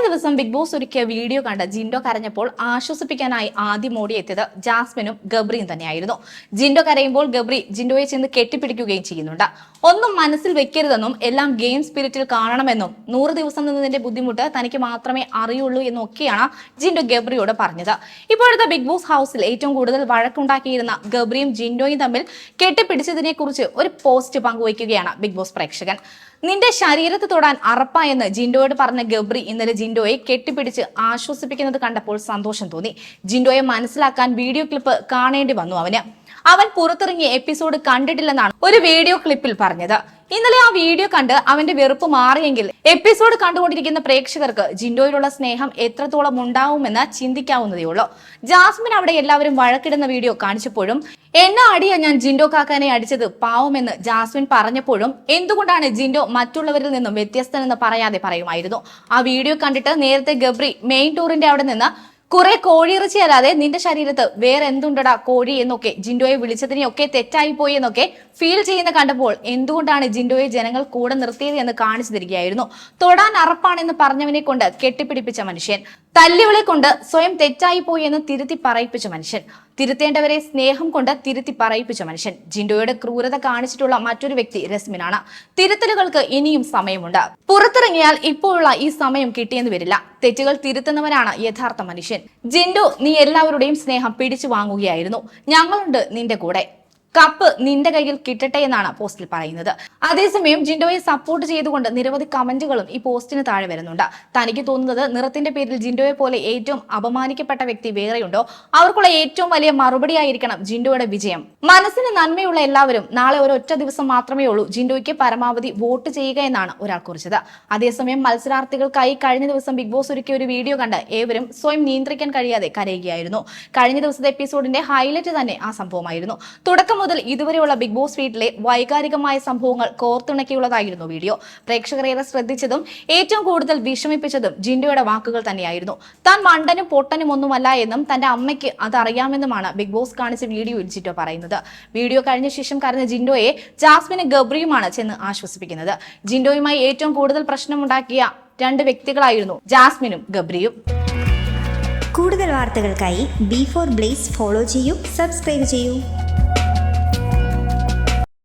കഴിഞ്ഞ ദിവസം big boss ഒരുക്കിയ വീഡിയോ കണ്ട് ജിൻഡോ കരഞ്ഞപ്പോൾ ആശ്വസിപ്പിക്കാനായി ആദ്യം ഓടിയെത്തിയത് ജാസ്മിനും ഗബ്രിയും തന്നെയായിരുന്നു. ജിൻഡോ കരയുമ്പോൾ ഗബ്രി ജിൻഡോയെ ചെന്ന് കെട്ടിപ്പിടിക്കുകയും ചെയ്യുന്നുണ്ട്. ഒന്നും മനസ്സിൽ വെക്കരുതെന്നും എല്ലാം ഗെയിം സ്പിരിറ്റിൽ കാണണമെന്നും നൂറ് ദിവസം നിന്നതിന്റെ ബുദ്ധിമുട്ട് തനിക്ക് മാത്രമേ അറിയുള്ളൂ എന്നൊക്കെയാണ് ജിൻഡോ ഗബ്രിയോട് പറഞ്ഞത്. ഇപ്പോഴത്തെ ബിഗ് ബോസ് ഹൗസിൽ ഏറ്റവും കൂടുതൽ വഴക്കുണ്ടാക്കിയിരുന്ന ഗബ്രിയും ജിൻഡോയും തമ്മിൽ കെട്ടിപ്പിടിച്ചതിനെ കുറിച്ച് ഒരു പോസ്റ്റ് പങ്കുവയ്ക്കുകയാണ് ബിഗ് ബോസ് പ്രേക്ഷകൻ. നിന്റെ ശരീരത്ത് തൊടാൻ അറപ്പ എന്ന് ജിൻഡോയോട് പറഞ്ഞ ഗബ്രി ഇന്നലെ ജിൻഡോയെ കെട്ടിപ്പിടിച്ച് ആശ്വസിപ്പിക്കുന്നത് കണ്ടപ്പോൾ സന്തോഷം തോന്നി. ജിൻഡോയെ മനസ്സിലാക്കാൻ വീഡിയോ ക്ലിപ്പ് കാണേണ്ടി വന്നു അവന്. അവൻ പുറത്തിറങ്ങിയ എപ്പിസോഡ് കണ്ടിട്ടില്ലെന്നാണ് ഒരു വീഡിയോ ക്ലിപ്പിൽ പറഞ്ഞത്. ഇന്നലെ ആ വീഡിയോ കണ്ട് അവന്റെ വെറുപ്പ് മാറിയെങ്കിൽ എപ്പിസോഡ് കണ്ടുകൊണ്ടിരിക്കുന്ന പ്രേക്ഷകർക്ക് ജിൻഡോയിലുള്ള സ്നേഹം എത്രത്തോളം ഉണ്ടാവുമെന്ന് ചിന്തിക്കാവുന്നതേ ഉള്ളൂ ജാസ്മിൻ അവിടെ എല്ലാവരും വഴക്കിടുന്ന വീഡിയോ കാണിച്ചപ്പോഴും എന്നെ അടിയാ ഞാൻ ജിൻഡോ കാക്കാനെ അടിച്ചത്? പാവമെന്ന് ജാസ്മിൻ പറഞ്ഞപ്പോഴും എന്തുകൊണ്ടാണ് ജിൻഡോ മറ്റുള്ളവരിൽ നിന്നും വ്യത്യസ്തനെന്ന് പറയാതെ പറയുമായിരുന്നു. ആ വീഡിയോ കണ്ടിട്ട് നേരത്തെ ഗബ്രി മെയിൻ ടൂറിന്റെ അവിടെ നിന്ന് കുറെ കോഴിയിറച്ചി അല്ലാതെ നിന്റെ ശരീരത്ത് വേറെ എന്തുണ്ടടാ കോഴി എന്നൊക്കെ ജിൻഡോയെ വിളിച്ചതിനെയൊക്കെ തെറ്റായി പോയി എന്നൊക്കെ ഫീൽ ചെയ്യുന്ന കണ്ടപ്പോൾ എന്തുകൊണ്ടാണ് ജിൻഡോയെ ജനങ്ങൾ കൂടെ നിർത്തിയത് എന്ന് കാണിച്ചു തരികയായിരുന്നു തൊടാൻ അറപ്പാണെന്ന് പറഞ്ഞവനെ കൊണ്ട് കെട്ടിപ്പിടിപ്പിച്ച മനുഷ്യൻ തല്ലുകളെ കൊണ്ട് സ്വയം തെറ്റായി പോയി എന്ന് തിരുത്തി പറയിപ്പിച്ച മനുഷ്യൻ തിരുത്തേണ്ടവരെ സ്നേഹം കൊണ്ട് തിരുത്തി പറയിപ്പിച്ച മനുഷ്യൻ ജിൻഡോയുടെ ക്രൂരത കാണിച്ചിട്ടുള്ള മറ്റൊരു വ്യക്തി രസ്മിനാണ്. തിരുത്തലുകൾക്ക് ഇനിയും സമയമുണ്ട്. പുറത്തിറങ്ങിയാൽ ഇപ്പോഴുള്ള ഈ സമയം കിട്ടിയെന്ന് വരില്ല. തെറ്റുകൾ തിരുത്തുന്നവനാണ് യഥാർത്ഥ മനുഷ്യൻ. ജിൻഡു നീ എല്ലാവരുടെയും സ്നേഹം പിടിച്ചു വാങ്ങുകയായിരുന്നു. ഞങ്ങളുണ്ട് നിന്റെ കൂടെ. കപ്പ് നിന്റെ കയ്യിൽ കിട്ടട്ടെ എന്നാണ് പോസ്റ്റിൽ പറയുന്നത്. അതേസമയം ജിൻഡോയെ സപ്പോർട്ട് ചെയ്തുകൊണ്ട് നിരവധി കമന്റുകളും ഈ പോസ്റ്റിന് താഴെ വരുന്നുണ്ട്. തനിക്ക് തോന്നുന്നത് നിറത്തിന്റെ പേരിൽ ജിൻഡോയെ പോലെ ഏറ്റവും അപമാനിക്കപ്പെട്ട വ്യക്തി വേറെയുണ്ടോ? അവർക്കുള്ള ഏറ്റവും വലിയ മറുപടി ആയിരിക്കണം ജിൻഡോയുടെ വിജയം. മനസ്സിന് നന്മയുള്ള എല്ലാവരും നാളെ ഒരൊറ്റ ദിവസം മാത്രമേ ഉള്ളൂ ജിൻഡോയ്ക്ക് പരമാവധി വോട്ട് ചെയ്യുക എന്നാണ് ഒരാൾ കുറിച്ചത്. അതേസമയം മത്സരാർത്ഥികൾക്കായി കഴിഞ്ഞ ദിവസം ബിഗ് ബോസ് ഒരുക്കിയ ഒരു വീഡിയോ കണ്ട് ഏവരും സ്വയം നിയന്ത്രിക്കാൻ കഴിയാതെ കരയുകയായിരുന്നു. കഴിഞ്ഞ ദിവസത്തെ എപ്പിസോഡിന്റെ ഹൈലൈറ്റ് തന്നെ ആ സംഭവമായിരുന്നു. തുടക്കം മുതൽ ഇതുവരെയുള്ള ബിഗ് ബോസ് വീട്ടിലെ വൈകാരികമായ സംഭവങ്ങൾ കോർത്തിണക്കിയുള്ളതായിരുന്നു വീഡിയോ. പ്രേക്ഷകരേറെ ശ്രദ്ധിച്ചതും ഏറ്റവും കൂടുതൽ വിഷമിപ്പിച്ചതും ജിൻഡോയുടെ വാക്കുകൾ തന്നെയായിരുന്നു. താൻ മണ്ടനും പൊട്ടനും ഒന്നുമല്ല എന്നും തന്റെ അമ്മയ്ക്ക് അതറിയാമെന്നുമാണ് ബിഗ് ബോസ് കാണിച്ച വീഡിയോ ഇരിച്ചിട്ടോ പറയുന്നത്. വീഡിയോ കഴിഞ്ഞ ശേഷം കരഞ്ഞ ജിൻഡോയെ ജാസ്മിനും ഗബ്രിയുമാണ് ചെന്ന് ആശ്വസിപ്പിക്കുന്നത്. ജിൻഡോയുമായി ഏറ്റവും കൂടുതൽ പ്രശ്നമുണ്ടാക്കിയ രണ്ട് വ്യക്തികളായിരുന്നു ജാസ്മിനും ഗബ്രിയും. കൂടുതൽ വാർത്തകൾക്കായി ബി ഫോർ ബ്ലേസ് ഫോളോ ചെയ്യൂ സബ്സ്ക്രൈബ് ചെയ്യൂ.